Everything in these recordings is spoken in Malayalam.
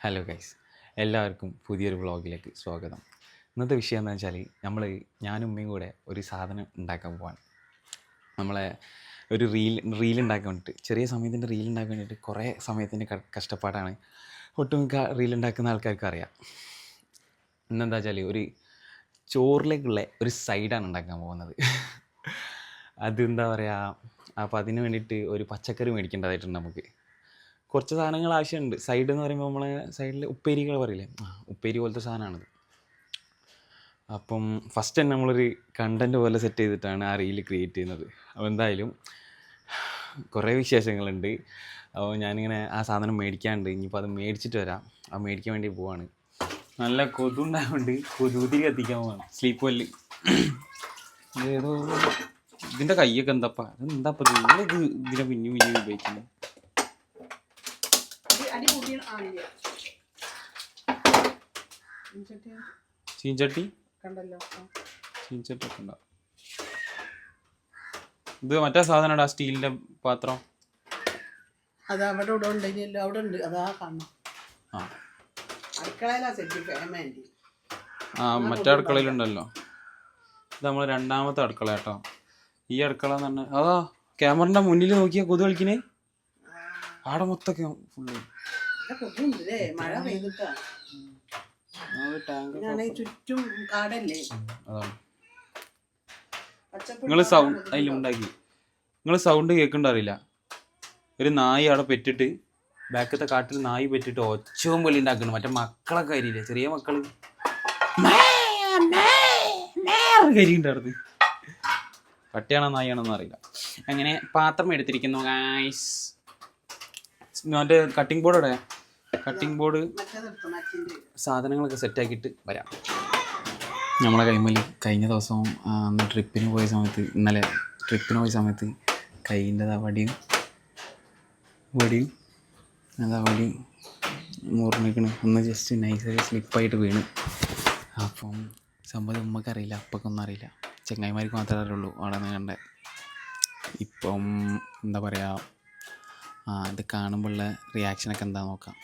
ഹലോ ഗൈസ് എല്ലാവർക്കും പുതിയൊരു വ്ളോഗിലേക്ക് സ്വാഗതം. ഇന്നത്തെ വിഷയം എന്താ വെച്ചാൽ നമ്മൾ ഞാനും ഉമ്മയും കൂടെ ഒരു സാധനം ഉണ്ടാക്കാൻ പോവാണ്. നമ്മളെ ഒരു റീൽ റീൽ ഉണ്ടാക്കാൻ വേണ്ടിയിട്ട് ചെറിയ സമയത്തിന്റെ റീൽ ഉണ്ടാക്കാൻ വേണ്ടിയിട്ട് കുറേ സമയത്തിന്റെ കഷ്ടപ്പാടാണ്. ഒട്ടുമിക്ക റീൽ ഉണ്ടാക്കുന്ന ആൾക്കാർക്ക് അറിയാം. ഇന്നെന്താ വെച്ചാൽ ഒരു ചോറിലേക്കുള്ള ഒരു സൈഡാണ് ഉണ്ടാക്കാൻ പോകുന്നത്. അതെന്താ പറയുക അപ്പോൾ അതിന് വേണ്ടിയിട്ട് ഒരു പച്ചക്കറി മേടിക്കേണ്ടതായിട്ടുണ്ട് നമുക്ക്. കുറച്ച് സാധനങ്ങൾ ആവശ്യമുണ്ട്. സൈഡ് എന്ന് പറയുമ്പോൾ നമ്മളെ സൈഡിൽ ഉപ്പേരികൾ പറയില്ലേ? ആ ഉപ്പേരി പോലത്തെ സാധനമാണിത് അപ്പം ഫസ്റ്റ് തന്നെ നമ്മളൊരു കണ്ടന്റ് പോലെ സെറ്റ് ചെയ്തിട്ടാണ് ആ റീൽ ക്രിയേറ്റ് ചെയ്യുന്നത്. അപ്പോൾ എന്തായാലും കുറേ വിശേഷങ്ങളുണ്ട്. അപ്പോൾ ഞാനിങ്ങനെ ആ സാധനം മേടിക്കാണ്ട് ഇനിയിപ്പോൾ അത് മേടിച്ചിട്ട് വരാം. അത് മേടിക്കാൻ വേണ്ടി പോവാണ്. നല്ല കൊതുണ്ടായതുകൊണ്ട് കൊതുതിരി കത്തിക്കാൻ പോവാണ്. സ്ലീപ്പ് വല്ല് ഇതിന്റെ കയ്യൊക്കെ എന്താപ്പാ? അതെന്താപ്പാ ഇത്? ഇത് ഇതിനെ പിന്നെയും പിന്നെയും ഉപയോഗിക്കുന്നത് അടി- അടി കൂട്ടി ആണില്ല ഇഞ്ചട്ടി ചീഞ്ചട്ടി കണ്ടല്ലോ. ചീഞ്ചട്ടി ഒക്കെ ഉണ്ടാവും ഇത് മറ്റേ സാധനം ആ സ്റ്റീലിന്റെ പാത്രം? അത് അവിടെ ഇവിടെ ഉണ്ടല്ലോ അവിടെ ഉണ്ട്. അതാ കാണണം. അടുക്കളയിലാ സെറ്റ് ഫേമന്റി ആ മറ്റേ അടുക്കളയിലുണ്ടല്ലോ. ഇത് നമ്മൾ രണ്ടാമത്തെ അടുക്കള കേട്ടോ. ഈ അടുക്കള എന്ന് പറഞ്ഞാൽ അതാ ക്യാമറന്റെ മുന്നിൽ നോക്കിയാ കൊതു കളിക്കണേ? ആടെ മൊത്തം ഫുള്ള് കൊതുണ്ടല്ലേ മഴ പെയ്തിട്ടാണ് ചുറ്റും കാടല്ലേ? നിങ്ങൾ സൗണ്ട് അതിലുണ്ടാക്കി നിങ്ങൾ സൗണ്ട് കേൾക്കണ്ടറിയില്ല ഒരു നായി അവിടെ പെറ്റിട്ട് ബാക്കത്തെ കാട്ടിൽ നായി പെറ്റിട്ട് ഒച്ചവും പോലെ ഉണ്ടാക്കണം. മറ്റേ മക്കളൊക്കെ അരിയില്ല? ചെറിയ മക്കൾ. കരിണ്ടായിരുന്നു പട്ടിയാണോ നായാണോന്ന് അറിയില്ല. അങ്ങനെ പാത്രം എടുത്തിരിക്കുന്നു ഗായ്സ് മറ്റേ കട്ടിംഗ് ബോർഡ് അവിടെ കട്ടിംഗ് ബോർഡ് സാധനങ്ങളൊക്കെ സെറ്റാക്കിയിട്ട് വരാം. നമ്മളെ കൈമലി കഴിഞ്ഞ ദിവസം ആ, അന്ന് ട്രിപ്പിന് പോയ സമയത്ത് ഇന്നലെ ട്രിപ്പിന് പോയ സമയത്ത് കൈന്റെ വടിയും വടിയും അതാ വടി മുറിഞ്ഞിക്കണ് ഒന്ന് ജസ്റ്റ് നൈസായി സ്ലിപ്പായിട്ട് വീണ്. അപ്പം സംഭവം ഉമ്മക്കറിയില്ല അപ്പക്കൊന്നും അറിയില്ല ചെങ്ങായിമാർക്ക് മാത്രമേ അറിയുള്ളൂ അവിടെ നിന്ന് കണ്ടേ. ഇപ്പം എന്താ പറയുക ആ ഇത് കാണുമ്പോഴുള്ള റിയാക്ഷനൊക്കെ എന്താ നോക്കാം.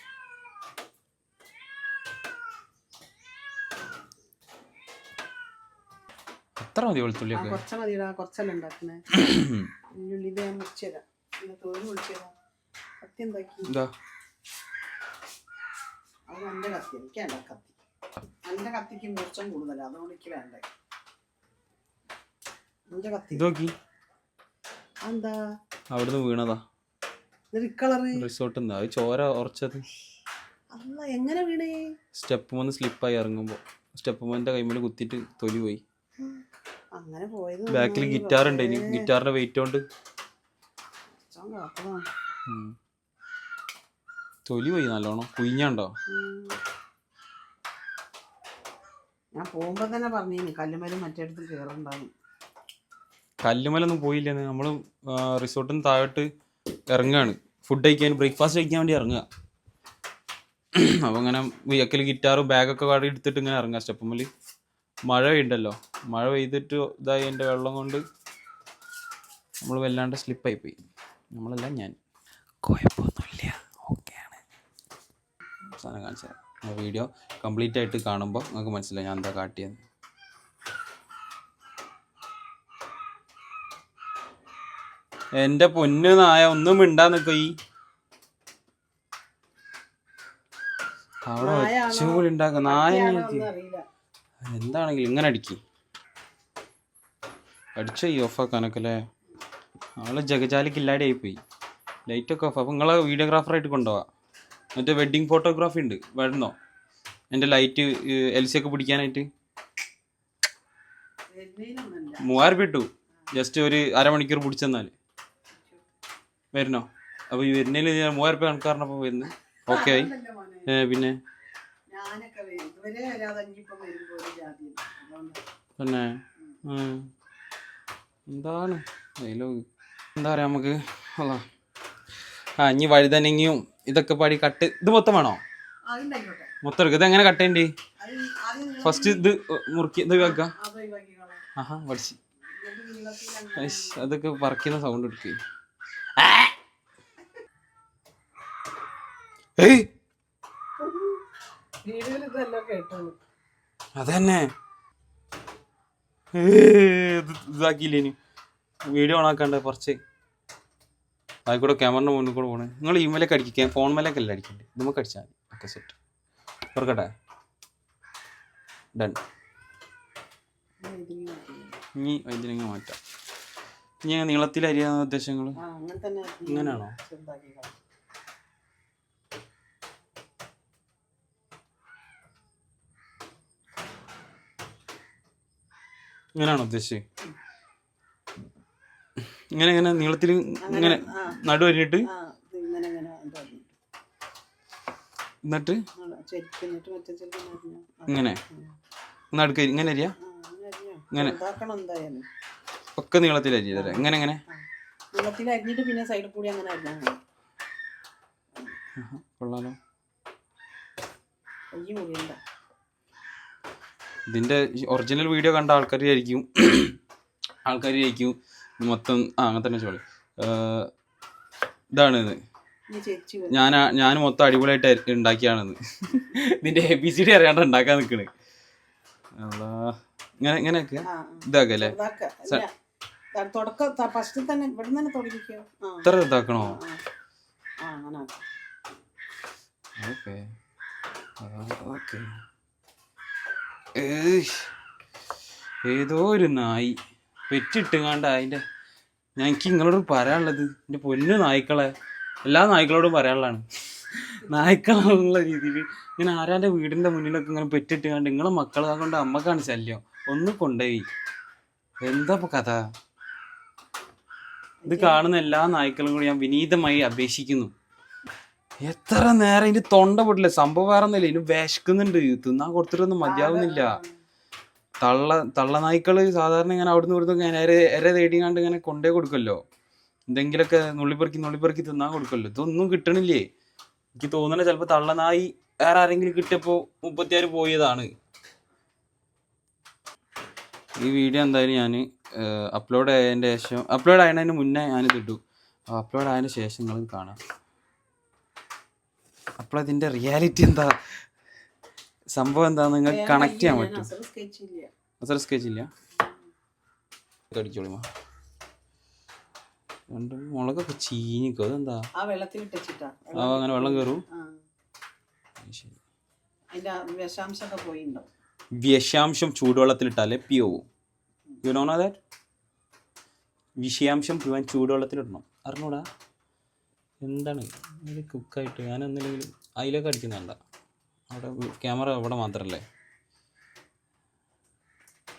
എത്ര മതി വെളുത്തുള്ളിയൊക്കെ. കുറച്ച മതിടാ കുറച്ചല്ലേ ഉണ്ടാക്കണേ ഉള്ളി ഇത് ഞാൻ മുറിച്ച് തരാം. പിന്നെ തോൽ മുറിച്ച് തരാം. കത്തി എന്താക്കി? എന്താ? അത് നല്ല കത്തി. എനിക്ക് വേണ്ട കത്തി. എന്റെ കത്തിക്ക് മൂർച്ചം കൂടുതലാണ് അതുകൊണ്ട് എനിക്ക് വേണ്ട. എന്റെ കത്തി. ഇത് നോക്കി. എന്താ അവിടുന്ന് വീണതാ. റിസോർട്ട് എന്താ അത് ചോര ഉറച്ചത്. എങ്ങനെ വീണേ? സ്റ്റെപ്പ് വന്ന് സ്ലിപ്പായി ഇറങ്ങുമ്പോൾ സ്റ്റെപ്പ് മോന്റെ കൈമേൽ കുത്തിയിട്ട് തൊലി പോയി. അങ്ങനെ പോയത് ബാക്കിൽ ഗിറ്റാർ ഉണ്ട്. ഇനി ഗിറ്റാറിന്റെ വെയിറ്റ് കൊണ്ട്. തൊലി പോയി നല്ലോണം. കുഞ്ഞാണ്ടോ. ഞാൻ പോകുമ്പോ തന്നെ പറഞ്ഞു കല്ലുമലും മറ്റേടത്തും കേറുണ്ടാവും കല്ലുമലൊന്നും പോയില്ല നമ്മൾ റിസോർട്ടിൽ നിന്ന് താഴോട്ട് ഇറങ്ങുകയാണ് ഫുഡ് കഴിക്കാൻ ബ്രേക്ക്ഫാസ്റ്റ് കഴിക്കാൻ വേണ്ടി ഇറങ്ങുക. അപ്പോൾ അങ്ങനെ വിയക്കൽ ഗിറ്റാറും ബാഗൊക്കെ കാടി എടുത്തിട്ട് ഇങ്ങനെ ഇറങ്ങുക. സ്റ്റെപ്പുമ്മൽ മഴ പെയ്യുണ്ടല്ലോ മഴ പെയ്തിട്ട് ഇതായി എന്റെ വെള്ളം കൊണ്ട് നമ്മൾ വല്ലാണ്ട് സ്ലിപ്പായി പോയി. നമ്മളല്ല ഞാൻ. കുഴപ്പമൊന്നുമില്ല. ഓക്കെയാണ് സാധനം കാണിച്ചു തരാം. വീഡിയോ കംപ്ലീറ്റ് ആയിട്ട് കാണുമ്പോൾ നിങ്ങൾക്ക് മനസ്സിലായി ഞാൻ എന്താ കാട്ടിയത്. എന്റെ പൊന്നു നായ ഒന്നും മിണ്ടാ നിക്കോ ഈ. അവിടെ നായാണോ? ഒച്ചകൂടി ഉണ്ടാക്ക നായ എന്താണെങ്കിലും ഇങ്ങനെ അടിക്ക്. അടിച്ച ഈ ഓഫാക്കാനൊക്കെ അല്ലേ അവളെ ജഗജാലിക്ക് ആയിപ്പോയി ലൈറ്റൊക്കെ ഓഫ് അപ്പോൾ നിങ്ങളെ വീഡിയോഗ്രാഫറായിട്ട് കൊണ്ടുപോവാം. മറ്റേ വെഡ്ഡിങ് ഫോട്ടോഗ്രാഫി ഉണ്ട്. വരണോ എന്റെ ലൈറ്റ് എൽ സി ഒക്കെ പിടിക്കാനായിട്ട്. മൂവായിരം രൂപ ഇട്ടു. ജസ്റ്റ് ഒരു അരമണിക്കൂർ പിടിച്ചെന്നാൽ. വരണോ അപ്പോൾ ഈ വരുന്നതിൽ മൂവായിരം രൂപ കണക്കാറിനപ്പോൾ വരുന്നത്. ഓക്കെ ആയി പിന്നെ? ഞാനൊക്കെ വരും. ഇതുവരെ വരാതെ ഇനിയിപ്പം വരുമ്പോ ഒരു ജാതിയാണ്. അതുകൊണ്ടാ. പിന്നെ. എന്താണ്? ഡയലോഗ് എന്താ പറയാ നമുക്ക്? അല്ല ആ ഇനി വഴുതനങ്ങിയും ഇതൊക്കെ പാടി കട്ട് ഇത് മൊത്തം വേണോ? മൊത്തം ഇത് എങ്ങനെ കട്ട് ചെയ്യണ്ടേ? അത് ഫസ്റ്റ് ഇത് മുറുക്കി ഇത് കേൾക്കാം അത് ഒഴിവാക്കിക്കോളാം. ആഹാ പഠിച്ച്. എന്നിട്ട് നീളത്തിൽ അങ്ങനെ അതൊക്കെ പറക്കുന്ന സൗണ്ട് എടുക്കുക ഏയ്! അതന്നെ. ഇതാക്കിയില്ലേനി വീഡിയോ ഓൺ ആക്കണ്ട കുറച്ച്. ആയിക്കൂടെ ക്യാമറിന്റെ മുന്നിൽ കൂടെ പോണേ. നിങ്ങൾ ഇമെയിലൊക്കെ അടിക്കുക ഫോൺ മേലൊക്കെ അല്ല അടിക്കണ്ടേ? നമുക്ക് അടിച്ചാൽ മതി. ഓക്കെ സെറ്റ് തുറക്കട്ടെ? ഡൺ ഇനി വൈദ്യുതി മാറ്റാം. ഇനി നീളത്തിൽ അരിയാന്ന ഉദ്ദേശങ്ങൾ ഇങ്ങനെയാണോ? ഇങ്ങനെയാണോ ഉദ്ദേശിച്ചത് ഇങ്ങനെ ഇങ്ങനെ നീളത്തിൽ ഇങ്ങനെ നടുവരിഞ്ഞിട്ട് നടു എന്നിട്ട്? ഇങ്ങനെ നടുക്ക ഇങ്ങനെ അരിയ? ഇങ്ങനെ. ഒക്കെ നീളത്തിൽ അരിയതല്ലേ ഇങ്ങനെ ഇങ്ങനെ? നീളത്തിൽ അരിഞ്ഞിട്ട് പിന്നെ സൈഡിൽ കൂടി അങ്ങനെ അരിഞ്ഞാൽ കൊള്ളാലോ. അയ്യോ മുറിയണ്ട. ഇതിന്റെ ഒറിജിനൽ വീഡിയോ കണ്ട ആൾക്കാർ ആയിരിക്കും ആൾക്കാർ ആയിരിക്കും മൊത്തം ആ അങ്ങനെ തന്നെ ചോളി. ഇതാണ് ഇത് ഞാൻ ഞാൻ മൊത്തം അടിപൊളിയായിട്ട് ഉണ്ടാക്കിയാണെന്ന് ഇതിന്റെ എ ബി സി ഡി അറിയാണ്ട് ഉണ്ടാക്കാൻ നിൽക്കണ്. ഇങ്ങനെ ഇങ്ങനെയൊക്കെ. ഇതാക്കുക അല്ലേ? ഇത്ര ഇതാക്കണോ. ഓക്കെ. ഓക്കെ. ഏതോ ഒരു നായി. പെറ്റിട്ടുങ്ങാണ്ട് അതിന്റെ ഞാൻ എനിക്ക് നിങ്ങളോട് പറയാനുള്ളത് എന്റെ പൊന്നു നായ്ക്കളെ എല്ലാ നായ്ക്കളോടും പറയാനുള്ളതാണ്. നായ്ക്കളുള്ള രീതിയിൽ ഞാൻ ആരാന്റെ വീടിന്റെ മുന്നിലൊക്കെ ഇങ്ങനെ പെറ്റിട്ടുങ്ങാണ്ട് നിങ്ങളെ മക്കളെ കൊണ്ട് അമ്മക്കാണ് ശല്യം. ഒന്ന് കൊണ്ടുപോയി. എന്താ ഇപ്പൊ കഥ? ഇത് കാണുന്ന എല്ലാ നായ്ക്കളും കൂടി ഞാൻ വിനീതമായി അപേക്ഷിക്കുന്നു. എത്ര നേരം ഇനി തൊണ്ട പൊട്ടില്ല. സംഭവം വേറെ ഒന്നുമില്ല ഇനി വിശക്കുന്നുണ്ട്. തിന്നാൻ കൊടുത്തിട്ടൊന്നും മതിയാവുന്നില്ല. തള്ള തള്ള നായ്ക്കൾ സാധാരണ ഇങ്ങനെ അവിടുന്ന് ഇവിടുന്ന് ഇങ്ങനെ എര എര തേടിങ്ങാണ്ട് ഇങ്ങനെ കൊണ്ടേ കൊടുക്കല്ലോ. എന്തെങ്കിലുമൊക്കെ നുള്ളിപ്പെറുക്കി നുള്ളിപ്പെറുക്കി തിന്നാൻ കൊടുക്കല്ലോ. ഇതൊന്നും കിട്ടണില്ലേ? എനിക്ക് തോന്നണ ചിലപ്പോ തള്ളനായി വേറെ ആരെങ്കിലും കിട്ടിയപ്പോ മുപ്പത്തിയാറ് പോയതാണ്. ഈ വീഡിയോ എന്തായാലും ഞാൻ അപ്ലോഡ് ആയതിന്റെ ശേഷം അപ്ലോഡ് ആയതിന് മുന്നേ ഞാനിത് ഇട്ടു. അപ്ലോഡ് ആയതിന് ശേഷം നിങ്ങൾ കാണാം. അപ്പോൾ അതിന്റെ റിയാലിറ്റി എന്താ? സംഭവം എന്താ? നിങ്ങൾ കണക്ട് ചെയ്യാൻ പറ്റും. അസർ സ്കെച്ച് ഇല്ല കടിച്ചോളിമാ രണ്ട് മുളകൊക്കെ ചീനിക്കോ അതെന്താ? ആ അങ്ങനെ വെള്ളം കയറും ശരി. വിഷാംശം ചൂടുവെള്ളത്തിലിട്ടാലേ പിയോവും യു നോ ദാറ്റ് വിഷയാംശം മുഴുവൻ ചൂടുവെള്ളത്തിലിടണം. അറിഞ്ഞൂടാ? എന്താണ്? ഇത് കുക്കായിട്ട് ഞാൻ എന്തെങ്കിലും അതിലൊക്കെ അടിക്കുന്നുണ്ട അവിടെ ക്യാമറ അവിടെ മാത്രമല്ലേ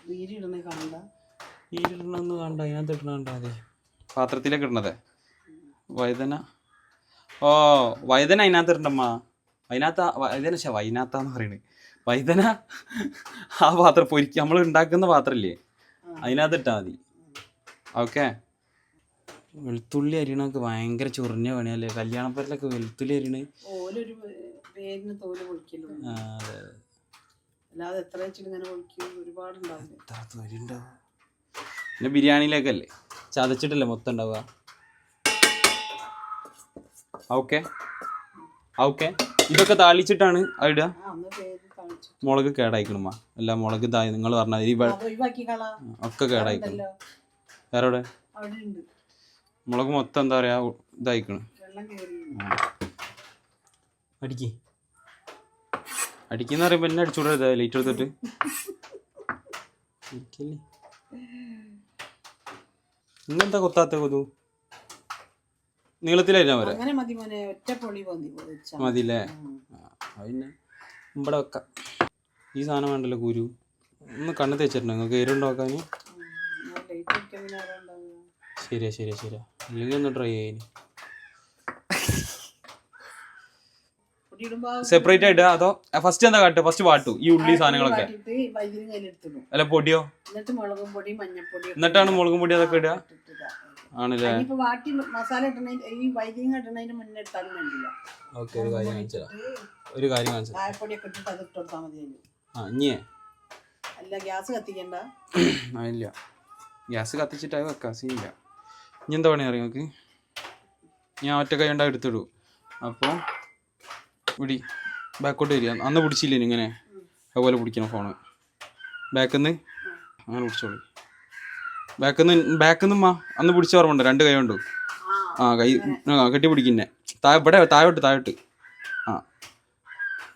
വീരി ഇടണേ കാണണ്ട ഇതിലിടണമെന്ന് കണ്ട ഞാൻ ഇടണ കണ്ട അതെ പാത്രത്തിലേക്ക് ഇടണതേ. വൈദന ഓ വൈദന അതിനകത്ത് ഇടണ്ടമ്മ. അതിനകത്ത് വൈദന ശ വൈനാത്താന്ന് വൈദന ആ പാത്രം പൊരിക്കുക നമ്മൾ ഉണ്ടാക്കുന്ന പാത്രമില്ലേ അതിനകത്ത് ഇട്ടാൽ മതി. ഓക്കെ? വെളുത്തുള്ളി അരിയണൊക്കെ ഭയങ്കര ചൊറിഞ്ഞ പണിയല്ലേ? കല്യാണപ്പരലൊക്കെ വെളുത്തുള്ളി അരിയണ്? ഓലൊരു തോൽ അതെ അല്ലാതെ എത്ര പൊളിക്കും? എത്ര പിന്നെ ബിരിയാണിയിലേക്കല്ലേ ചതച്ചിട്ടല്ലേ മൊത്തം ഉണ്ടാവുക? ഓക്കെ. ഓക്കെ. ഇതൊക്കെ താളിച്ചിട്ടാണ് അവിടെ ഇടുക? മുളക് കേടായിക്കണമ്മ. അല്ല മുളക് ഇതായി നിങ്ങൾ പറഞ്ഞ ഒക്കെ കേടായിക്കണം. വേറെ എവിടെ? ഉണ്ട് മുളക് മൊത്തം എന്താ പറയാ ഇതായിക്കണ്. അടിക്ക്. അടിക്കുന്ന പറയുമ്പോ എന്നെ അടിച്ചുവിടരുത് ലൈറ്റ് എടുത്തിട്ട്? ഇന്നെന്താ കൊത്താത്ത കൊതു? നീളത്തിലായിരുന്നാ അവരെ? അങ്ങനെ മതി മോനെ ഒറ്റ പൊളി മതി വെച്ചാ മതി. മതില്ലേ ഉം. ആ പിന്നെ ഇവിടെ വെക്കാം. ഈ സാധനം വേണ്ടല്ലോ കുരു. ഒന്ന് കണ്ണ് തേച്ചിട്ടുണ്ടോ? നിങ്ങൾക്ക് എരുണ്ടോ ശരിയാ ശരിയാ ശരിയാ. അല്ലെങ്കിൽ ഒന്ന് ട്രൈ ചെയ്യുന്നു സെപ്പറേറ്റ് ആയിട്ട് അതോ ഫസ്റ്റ് എന്താ കാട്ടുക? ഫസ്റ്റ് വാട്ടു ഈ ഉള്ളി സാധനങ്ങളൊക്കെ. അല്ല പൊടിയോ? എന്നിട്ടാണ് മുളകും പൊടി അതൊക്കെ ഇടുക? ആണല്ലേ? വാട്ടി മസാല ഈ ഇടുന്നതിന് മുന്നേ എടുത്താലും വേണ്ടില്ല. ഓക്കെ ഒരു കാര്യം കാണിച്ചാ ഒരു കാര്യം കാണിച്ചാ കായപ്പൊടിയൊക്കെ ഇട്ടിട്ട് അത് ഇട്ട് കൊടുത്താൽ മതി ആ ഇനിയേ അല്ല ഗ്യാസ് കത്തിക്കണ്ട. ഇല്ല. ഗ്യാസ് കത്തിച്ചിട്ടായി വെക്കാം. സീനില്ല ഇനി എന്താ പണി അറിയാം നമുക്ക് ഞാൻ ഒറ്റ കൈ ഉണ്ടായി എടുത്തിടൂ. അപ്പോൾ വിടി ബാക്കോട്ട് വരിക. അന്ന് പിടിച്ചില്ലേ ഇങ്ങനെ? അതുപോലെ പിടിക്കണം ഫോണ് ബാക്കിൽ നിന്ന് അങ്ങനെ പിടിച്ചോളൂ. ബാക്കിൽ നിന്ന് ബാക്കിൽ നിന്നുമ്മ അന്ന് പിടിച്ച ഓർമ്മ രണ്ട് കൈ ഉണ്ടോ ആ കൈ ആ കെട്ടി പിടിക്കുന്നേ. താ ഇവിടെ താഴോട്ട് താഴോട്ട്. ആ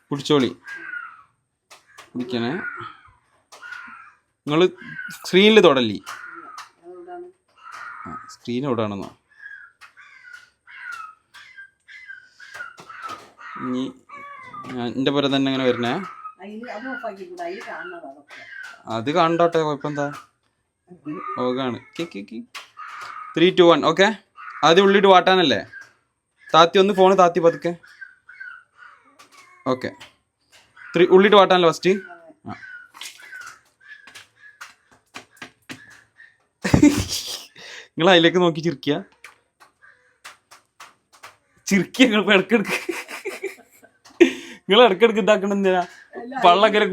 പിടിച്ചോളി. പിടിക്കണേ. നിങ്ങൾ സ്ക്രീനിൽ തൊടല്ലേ? ആ സ്ക്രീൻ എവിടെയാണെന്നോ ഇനി എന്റെ പോലെ തന്നെ ഇങ്ങനെ വരണേ അത് കണ്ടോട്ടെ കുഴപ്പമെന്താ? ഓക്കാണ് ത്രീ ടു വൺ ഓക്കെ ആദ്യം ഉള്ളിട്ട് വാട്ടാനല്ലേ? താത്തി ഒന്ന് ഫോണ് താത്തി പതുക്കെ. ഓക്കെ ത്രീ ഉള്ളിട്ട് വാട്ടാനല്ലേ ഫസ്റ്റ് ആ നിങ്ങൾ അതിലേക്ക് നോക്കി ചിരിക്കുക ചിരിക്കുക നിങ്ങൾ ഇടക്കിടക്ക്. നിങ്ങൾ ഇടക്കിടക്ക് ഇതാക്കണ എന്തിനാ? പള്ളക്കര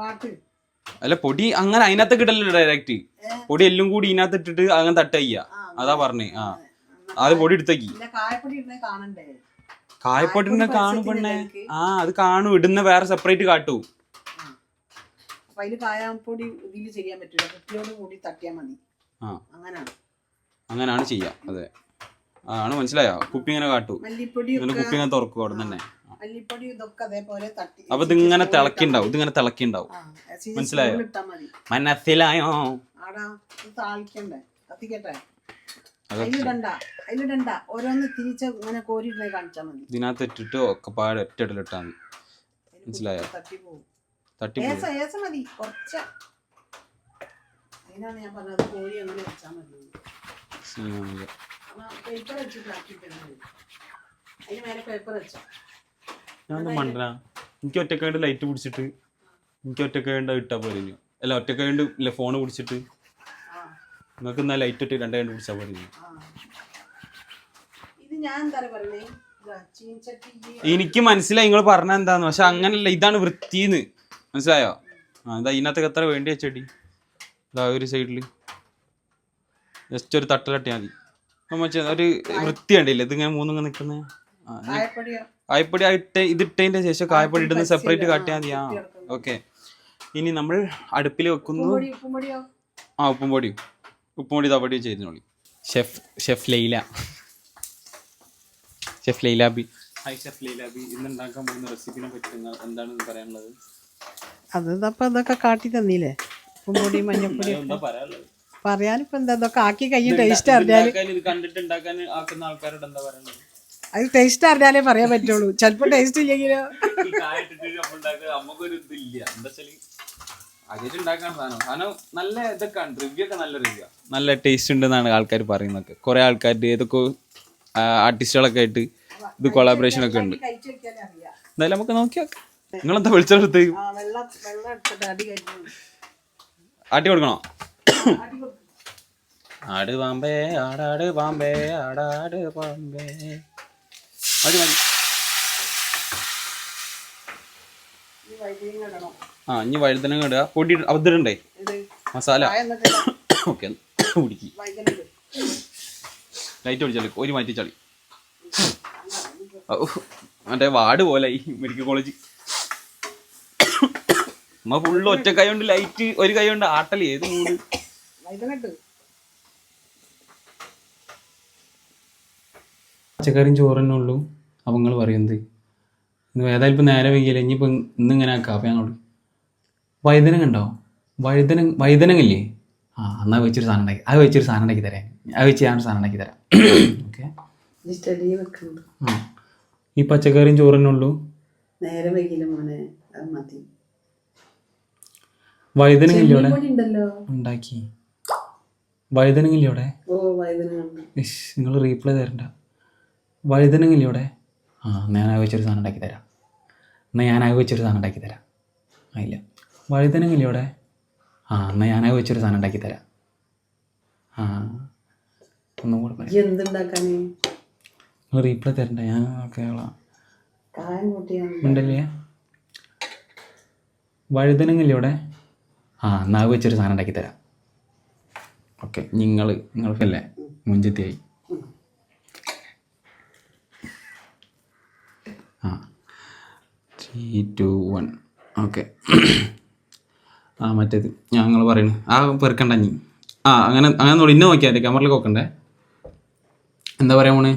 വാട്ട് അല്ല പൊടി അങ്ങനെ അതിനകത്ത് ഇടല്ലോ ഡയറക്റ്റ് പൊടി എല്ലാം കൂടി ഇതിനകത്ത് ഇട്ടിട്ട് അങ്ങനെ തട്ടയ്യ അതാ പറഞ്ഞേ ആ. അത് പൊടി എടുത്തേക്ക് കായപ്പൊടി കാണും പെണ്ണേ. ആ അത് കാണും ഇടുന്ന വേറെ സെപ്പറേറ്റ് കാട്ടൂ. അപ്പൊ അതിൽ കായാപ്പൊടി ഇതിൽ ചെയ്യാൻ പറ്റില്ല. കുട്ടിയോട് കൂടി തട്ടിയാൽ മതി. ആ. അങ്ങനാണ്. അങ്ങനെയാണ് ചെയ്യാ. അതെ. ആണ് മനസ്സിലായോ? കുപ്പി ഇങ്ങനെ കാട്ടൂ. മല്ലിപ്പൊടി ഇങ്ങനെ കുപ്പി ഇങ്ങനെ തുറക്കും അവിടെ തന്നെ. മല്ലിപ്പൊടി ഇതൊക്കെ അതേപോലെ തട്ടി അപ്പൊ ഇതിങ്ങനെ തിളക്കിണ്ടാവും. ഇതിങ്ങനെ തിളക്കിണ്ടാവും. മനസ്സിലായോ? മനസ്സിലായോ? ആടാ ഇത് താളിക്കണ്ടേ? കത്തിക്കട്ടെ? ഇതിനകത്ത് ഇട്ടിട്ട് ഒക്കെ പാടെ ഒറ്റ ഇടലിട്ടാ മതി. മനസ്സിലായോ? തട്ടി പോകും തട്ടി ഏസ ഏസ മതി. കുറച്ച്. അതിനാണ് ഞാൻ പറഞ്ഞത് കോരി അങ്ങനെ വെച്ചാൽ മതി പേപ്പർ അതിന് മേലെ പേപ്പർ വെച്ചോ. ഞാൻ മണ്ടന എനിക്ക് ഒറ്റക്കാണ്ട് ലൈറ്റ് പിടിച്ചിട്ട് എനിക്ക് ഒറ്റക്കാണ്ട് ഇട്ടാ പോലെ ഇനി. അല്ല ഒറ്റക്കാണ്ട് ഇല്ല ഫോണ് പിടിച്ചിട്ട്. നിങ്ങൾക്ക് എന്നാ ലൈറ്റ് ഇട്ട് രണ്ടേ കണ്ട് പിടിച്ചാൽ ഇത് ഞാൻ എന്താ എനിക്ക് മനസ്സിലായി നിങ്ങൾ പറഞ്ഞ എന്താന്ന്. പക്ഷെ അങ്ങനല്ല ഇതാണ് വൃത്തിന്ന്. മനസ്സിലായോ? ആ ഇതാ ഇതിനകത്തൊക്കെ എത്ര വേണ്ടി വെച്ചേട്ടി ഇതാ ഒരു സൈഡിൽ ജസ്റ്റ് ഒരു തട്ടലട്ടിയാൽ മതി. അപ്പൊ ഒരു വൃത്തി കണ്ടില്ലേ? ഇതിങ്ങനെ മൂന്നിങ്ങനെ നിൽക്കുന്നത് കായപ്പൊടി ഇട്ട് ഇതിട്ടതിന്റെ ശേഷം കായപ്പൊടി ഇടുന്ന സെപ്പറേറ്റ് കാട്ടിയാൽ മതി. ആ ഓക്കെ ഇനി നമ്മൾ അടുപ്പിൽ വെക്കുന്നു. ആ ഉപ്പും ഉപ്പുംപൊടി ഉപ്പും പൊടി തവടി ചെയ്തിനോളി chef chef Laila. Chef Lailabi. Hi chef Lailabi. ഇന്ന് ഉണ്ടാക്കാൻ പോകുന്ന റെസിപ്പിനെ പറ്റി എന്താണെന്ന് എന്താണ് പറയാനുള്ളത്? അത് ഇതപ്പം ഇതൊക്കെ കാട്ടി തന്നില്ലേ? ഉപ്പുംപൊടി മഞ്ഞപ്പൊടി പറയാനിപ്പോ എന്താ ഇതൊക്കെ ആക്കി കഴിഞ്ഞ് ടേസ്റ്റ് അറിഞ്ഞാൽ അത് ടേസ്റ്റ് അറിഞ്ഞാലേ പറയാൻ പറ്റുള്ളൂ. ചിലപ്പോ ടേസ്റ്റ് ഇല്ലെങ്കിലോ? നല്ല ഇതൊക്കെ റിവ്യൂ ഒക്കെ നല്ല റിവ്യൂ നല്ല ടേസ്റ്റ് ഉണ്ടെന്നാണ് ആൾക്കാർ പറയുന്നത് കുറെ ആൾക്കാർ ഏതൊക്കെ ആർട്ടിസ്റ്റുകളൊക്കെ ആയിട്ട് ഇത് കൊളാബറേഷൻ ഒക്കെ ഉണ്ട്. എന്തായാലും നമുക്ക് നോക്കി നോക്കാം നിങ്ങളെന്താ വിളിച്ചെടുത്ത്? ആട്ടി കൊടുക്കണോ? ആട് പാമ്പേ ആടാട് പാമ്പേ ആടാട് പാമ്പേ. മതി മതി. ആ ഇനി വഴുതന ഇടുക. പൊടി അതിടണ്ടേ ഇത് മസാല? ഓക്കെ കുടിക്കി. ലൈറ്റ് ഒഴിച്ചാൽ ഒരു മാറ്റി ചളി മറ്റേ വാർഡ് പോലെ ഈ മെഡിക്കൽ കോളേജ്. നമ്മ ഫുള്ള് ഒറ്റ കൈ കൊണ്ട് ലൈറ്റ് ഒരു കൈ കൊണ്ട് ആട്ടൽ ഏത് മൂട് പച്ചക്കറിയും ചോറ് തന്നെ ഉള്ളൂ. അപ്പം നിങ്ങൾ പറയുന്നത് ഇന്ന് ഏതായാലും ഇപ്പം നേരെ വൈകിയില്ല ഇന്ന് ഇന്നിങ്ങനെ ആക്കാം. അപ്പം ഞങ്ങളോട് വഴുതനങ്ങ ഉണ്ടോ? വഴുതന വഴുതനങ്ങില്ലേ ആ എന്നാൽ വെച്ചൊരു സാധനം ഉണ്ടാക്കി അത് വെച്ചൊരു സാധനം ഉണ്ടാക്കി തരാം. അത് വെച്ച് ഞാനൊരു സാധനം ഉണ്ടാക്കി തരാം. ഓക്കെ ഈ പച്ചക്കറിയും ചോറ് തന്നെ ഉള്ളൂ. നേരെ വൈകില്ല മോനെ അത് മതി. വഴുതനങ്ങില്ലേ ഇവിടെ പൊടി ഉണ്ടല്ലോ. ഉണ്ടാക്കി. വഴുതനങ്ങില്ലേ ഇവിടെ ഓ നിങ്ങൾ റീപ്ലൈ തരണ്ട. വഴുതനങ്ങില്ലേ ഇവിടെ ആ എന്നാ ഞാൻ വെച്ചൊരു സാധനം ഉണ്ടാക്കി തരാം. എന്നാൽ ഞാൻ വെച്ചൊരു സാധനം ഉണ്ടാക്കി തരാം. ആ ഇല്ല വഴുതനങ്ങില്ലേ ഇവിടെ ആ എന്നാൽ ഞാൻ വെച്ചൊരു സാധനം ഉണ്ടാക്കി തരാം. ആ ഒന്നും കൂടെ പറയാം. ഈ എന്തുണ്ടാക്കാന് നിങ്ങൾ റീപ്ലൈ തരണ്ട ഞാൻ കേളാം കായം കൂട്ടിയാണ് ഉണ്ടല്ലേ? വഴുതനങ്ങില്ലേ ഇവിടെ ആ നാവ് വെച്ചൊരു സാധനം ഉണ്ടാക്കി തരാം. ഓക്കെ നിങ്ങൾ നിങ്ങൾക്കല്ലേ? മുഞ്ചത്തിയായി. ആ ത്രീ ടു വൺ ഓക്കെ. ആ മറ്റേത്. ഞങ്ങൾ പറയുന്നു ആ പെറുക്കണ്ട നീ ആ അങ്ങനെ അങ്ങനെ ഇന്നെ നോക്കിയാൽ മതി. ക്യാമറയിൽ നോക്കണ്ടേ? എന്താ പറയാ മോണേ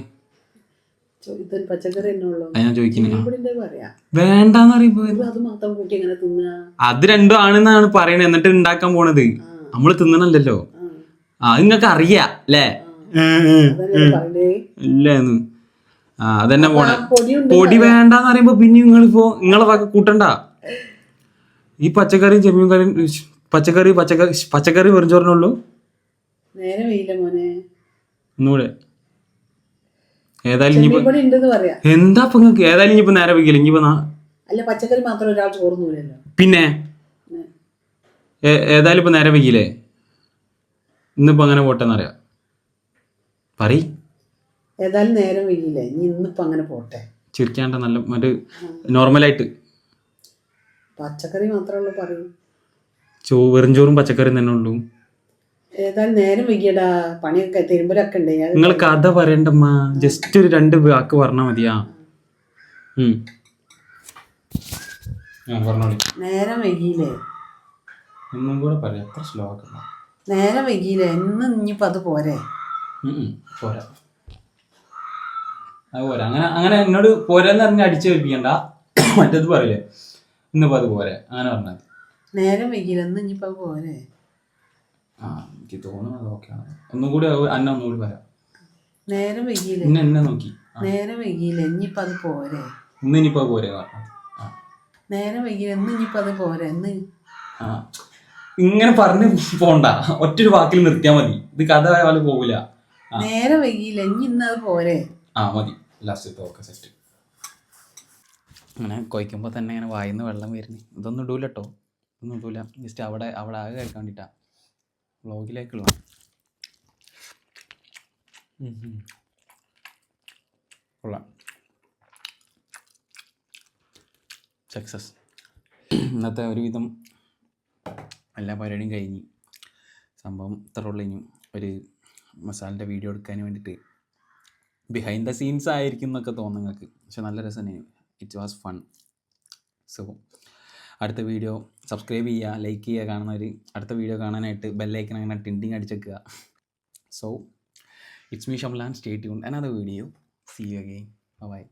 ചോ- ഇത് പച്ചക്കറി തന്നെ ഉള്ളു? അത് ഞാൻ ചോദിക്കുന്നത് ഇവിടെ പറയാ. വേണ്ടാന്ന് പറയുമ്പോ ഇത് അത് മാത്രം കൂട്ടി എങ്ങനെ തിന്നുക അത് രണ്ടും ആണെന്നാണ് പറയണത്. എന്നിട്ട് ഉണ്ടാക്കാൻ പോണത്. നമ്മൾ തിന്നണല്ലോ ആ. നിങ്ങൾക്ക് അറിയാ അല്ലേ? അതന്നെ ഇല്ലെന്ന്. ആ അതന്നെ പോണ. പൊടി വേണ്ടെന്ന് പറയുമ്പോ പിന്നെ നിങ്ങളിപ്പോ നിങ്ങളെ വക കൂട്ടണ്ട. ഈ പച്ചക്കറിയും ചെമ്മീൻ കറിയും പച്ചക്കറി പച്ചക്കറി പച്ചക്കറി വെറും പറഞ്ഞോളൂ നേരെ വെയില്ല മോനെ. ഒന്നുകൂടെ. ഏതായാലും ഇനിയിപ്പോ ഇവിടെ ഉണ്ടെന്ന് പറയാ. എന്താ ഇപ്പൊ നിങ്ങക്ക് ഏതായാലും ഇനിയിപ്പോ നേരെ വെക്കില്ല ഇനിയിപ്പോ നാ- അല്ല പച്ചക്കറി മാത്രം ഒരാൾ ചോറുന്നൂലല്ലോ പിന്നെ? ഏ- ഏതായാലും ഇപ്പൊ നേരെ വെക്കില്ലേ ഇന്നിപ്പോ അങ്ങനെ പോട്ടെന്നറിയാം. പറയ്. ഏതായാലും നേരം വെയില്ലേ ഇനി ഇന്നിപ്പോ അങ്ങനെ പോട്ടെ. ചിരിക്കാണ്ട നല്ല മറ്റേ നോർമലായിട്ട്. പച്ചക്കറി മാത്രമേ പറയൂ. ചോ വെറും ചോറും പച്ചക്കറിയും തന്നെ ഉള്ളൂ. ഏതായാലും നേരം വെക്കിയടാ പണിയൊക്കെ തിരുമ്പലൊക്കെ ഉണ്ട്. അത് നിങ്ങൾ കഥ പറയണ്ടമ്മ. ജസ്റ്റ് ഒരു രണ്ട് വാക്ക് പറഞ്ഞാ മതിയാ. നേരം വൈകിയില്ലേ? ഒന്നും കൂടെ പറയാം. എത്ര സ്ലോ ആക്കണ്ട നേരം വൈകിയില്ലേ? ഇന്ന് ഇനിയിപ്പോ അത് പോരെ. പോരാ. അത് പോരാ. അങ്ങനെ അങ്ങനെ എന്നോട് പോരാന്ന് പറഞ്ഞ് അടിച്ചു കേൾപ്പിക്കണ്ട മറ്റേത് പറയില്ലേ? ഇന്നിപ്പോ അത് പോരെ. അങ്ങനെ പറഞ്ഞാൽ മതി. നേരം വൈകിയില്ല? ഇന്ന് ഇനിയിപ്പോ അത് പോരെ. ആ എനിക്ക് തോന്നുന്നത് ഓക്കെയാണ് ഒന്നും കൂടി അത് അന്ന ഒന്നുകൂടി വരാം. നേരം വൈകിയില്ലേ? ഇന്ന് എന്നെ നോക്കി. നേരം വൈകിയില്ലേ? ഇനിയിപ്പോ അത് പോരെ. ഇന്ന് ഇനിയിപ്പോ അത് പോരെ. നേരം വൈകിയില്ല? ഇന്ന് ഇനിയിപ്പോ അത് പോരെ. ഇന്ന്. ആ. ഇങ്ങനെ പറഞ്ഞ് പോണ്ട. ഒറ്റൊരു വാക്കിൽ നിർത്തിയാൽ മതി. ഇത് കഥ ആയാലും പോകില്ല നേരെ വൈകിയില്ല? ഇനി ഇന്ന് അത് പോരെ. ആ മതി. ലാസ്റ്റ് ഓക്കെ സെറ്റ് അങ്ങനെ കൊയ്ക്കുമ്പോ തന്നെ ഇങ്ങനെ വായിന്ന് വെള്ളം വരുന്നു. ഇതൊന്നും ഇടൂല കേട്ടോ ഇതൊന്നും ഇടൂല. ജസ്റ്റ് അവിടെ അവിടെ ആകെ കഴിക്കാൻ വേണ്ടിയിട്ടാ വ്ളോഗിലേക്കുള്ള. കൊള്ളാം. സക്സസ് ഇന്നത്തെ ഒരുവിധം എല്ലാ പരിപാടിയും കഴിഞ്ഞ്. സംഭവം ഇത്രയുള്ള ഇനി ഒരു മസാലിന്റെ വീഡിയോ എടുക്കാൻ വേണ്ടിയിട്ട് ബിഹൈൻഡ് ദ സീൻസ് ആയിരിക്കും എന്നൊക്കെ തോന്നുന്നു നിങ്ങൾക്ക്. പക്ഷെ നല്ല രസമാണ്. ഇറ്റ് വാസ് ഫൺ സോ അടുത്ത വീഡിയോ സബ്സ്ക്രൈബ് ചെയ്യുക ലൈക്ക് ചെയ്യുക കാണുന്നവർ അടുത്ത വീഡിയോ കാണാനായിട്ട് ബെല്ലൈക്കൻ അങ്ങനെ ടിൻഡിങ് അടിച്ചേക്കുക. So it's me Shamlan stay tune another video see you again bye